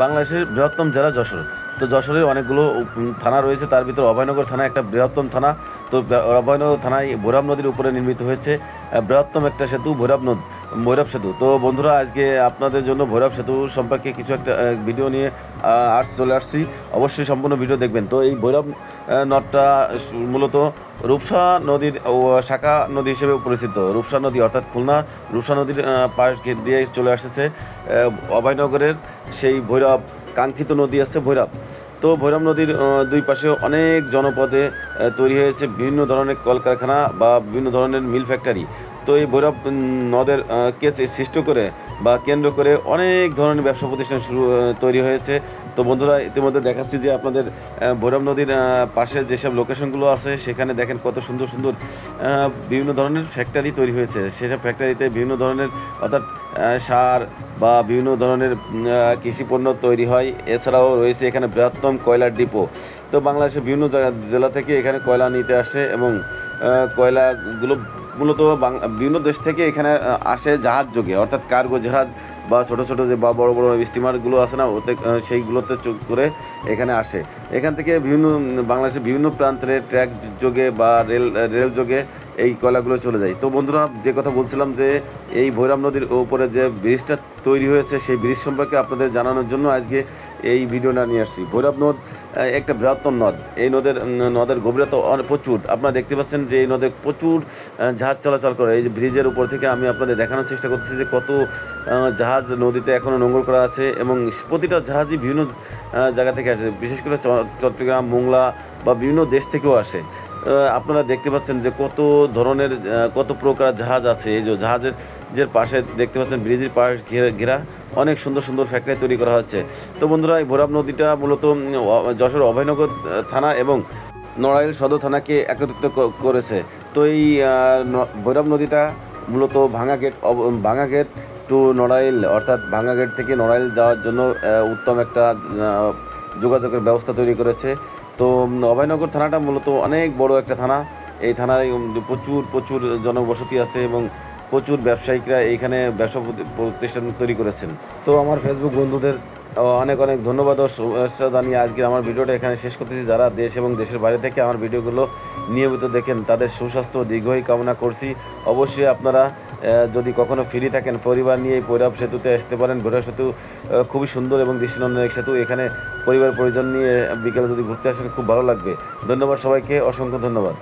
বাংলাদেশের বৃহত্তম জেলা যশোর। তো যশোরের অনেকগুলো থানা রয়েছে, তার ভিতরে অভয়নগর থানা একটা বৃহত্তম থানা। তো অভয়নগর থানায় ভৈরব নদীর উপরে নির্মিত হয়েছে বৃহত্তম একটা সেতু, ভৈরব নদ, ভৈরব সেতু। তো বন্ধুরা, আজকে আপনাদের জন্য ভৈরব সেতু সম্পর্কে কিছু একটা ভিডিও নিয়ে আহ, আস চলে আসছি। অবশ্যই সম্পূর্ণ ভিডিও দেখবেন। তো এই ভৈরব নদটা মূলত রূপসা নদীর শাখা নদী হিসেবে পরিচিত। রূপসা নদী অর্থাৎ খুলনা। রূপসা নদীর পাশ দিয়ে চলে আসছে অভয়নগরের সেই ভৈরব কাঙ্ক্ষিত নদী আছে ভৈরব। তো ভৈরব নদীর দুই পাশে অনেক জনপদে তৈরি হয়েছে বিভিন্ন ধরনের কলকারখানা বা বিভিন্ন ধরনের মিল ফ্যাক্টরি। তো এই ভৈরব নদের আহ, কে সৃষ্ট করে বা কেন্দ্র করে অনেক ধরনের ব্যবসা প্রতিষ্ঠান শুরু তৈরি হয়েছে। তো বন্ধুরা ইতিমধ্যে দেখাচ্ছি যে আপনাদের ভৈরব নদীর পাশে যেসব লোকেশনগুলো আছে সেখানে দেখেন কত সুন্দর সুন্দর বিভিন্ন ধরনের ফ্যাক্টরি তৈরি হয়েছে। সেসব ফ্যাক্টরিতে বিভিন্ন ধরনের অর্থাৎ সার বা বিভিন্ন ধরনের কৃষি পণ্য তৈরি হয়। এছাড়াও রয়েছে এখানে বৃহত্তম কয়লার ডিপো। তো বাংলাদেশের বিভিন্ন জেলা থেকে এখানে কয়লা নিতে আসে এবং কয়লাগুলো মূলত বিভিন্ন দেশ থেকে এখানে আসে জাহাজ যোগে। অর্থাৎ কার্গো জাহাজ বা ছোট ছোট যে বা বড় বড় স্টিমারগুলো আছে না, ওতে সেইগুলোতে চোখ করে এখানে আসে। এখান থেকে বিভিন্ন বাংলাদেশের বিভিন্ন প্রান্তে ট্র্যাক যোগে বা রেল রেল যোগে এই কয়লাগুলো চলে যায়। তো বন্ধুরা, যে কথা বলছিলাম যে এই ভৈরব নদীর ওপরে যে ব্রিজটা তৈরি হয়েছে, সেই ব্রিজ সম্পর্কে আপনাদের জানানোর জন্য আজকে এই ভিডিওটা নিয়ে আসছি। ভৈরব নদ একটা বৃহত্তম নদ। এই নদের নদের গভীরতা অনেক প্রচুর। আপনারা দেখতে পাচ্ছেন যে এই নদে প্রচুর জাহাজ চলাচল করে। এই ব্রিজের উপর থেকে আমি আপনাদের দেখানোর চেষ্টা করতেছি যে কত জাহাজ নদীতে এখনও নোংর করা আছে এবং প্রতিটা জাহাজই বিভিন্ন জায়গা থেকে আসে। বিশেষ করে চট্টগ্রাম, মোংলা বা বিভিন্ন দেশ থেকেও আসে। আপনারা দেখতে পাচ্ছেন যে কত ধরনের কত প্রকার জাহাজ আছে। এই যে জাহাজের যে পাশে দেখতে পাচ্ছেন ব্রিজের পাশ ঘেরা ঘেরা অনেক সুন্দর সুন্দর ফ্যাক্টরি তৈরি করা হচ্ছে। তো বন্ধুরা, এই ভৈরব নদীটা মূলত যশোর অভয়নগর থানা এবং নড়াইল সদর থানাকে একত্রিত করেছে। তো এই ভৈরব নদীটা মূলত ভাঙা গেট ভাঙা গেট টু নড়াইল, অর্থাৎ ভাঙ্গাগেট থেকে নড়াইল যাওয়ার জন্য উত্তম একটা যোগাযোগের ব্যবস্থা তৈরি করেছে। তো অভয়নগর থানাটা মূলত অনেক বড় একটা থানা। এই থানায় প্রচুর প্রচুর জনবসতি আছে এবং প্রচুর ব্যবসায়িকরা এইখানে ব্যবসা প্রতি- প্রতিষ্ঠান তৈরি করেছেন। তো, আমার ফেসবুক বন্ধুদের অনেক অনেক ধন্যবাদ ও শুভেচ্ছা জানিয়ে আজকে আমার ভিডিওটা এখানে শেষ করতেছি। যারা দেশ এবং দেশের বাইরে থেকে আমার ভিডিওগুলো নিয়মিত দেখেন, তাদের সুস্বাস্থ্য দীর্ঘই কামনা করছি। অবশ্যই আপনারা যদি কখনো ফ্রি থাকেন, পরিবার নিয়ে এই ভৈরব সেতুতে আসতে পারেন। ভৈরব সেতু খুবই সুন্দর এবং দৃষ্টিনন্দন এক সেতু। এখানে পরিবার পরিজন নিয়ে বিকেলে যদি ঘুরতে আসেন, খুব ভালো লাগবে। ধন্যবাদ সবাইকে, অসংখ্য ধন্যবাদ।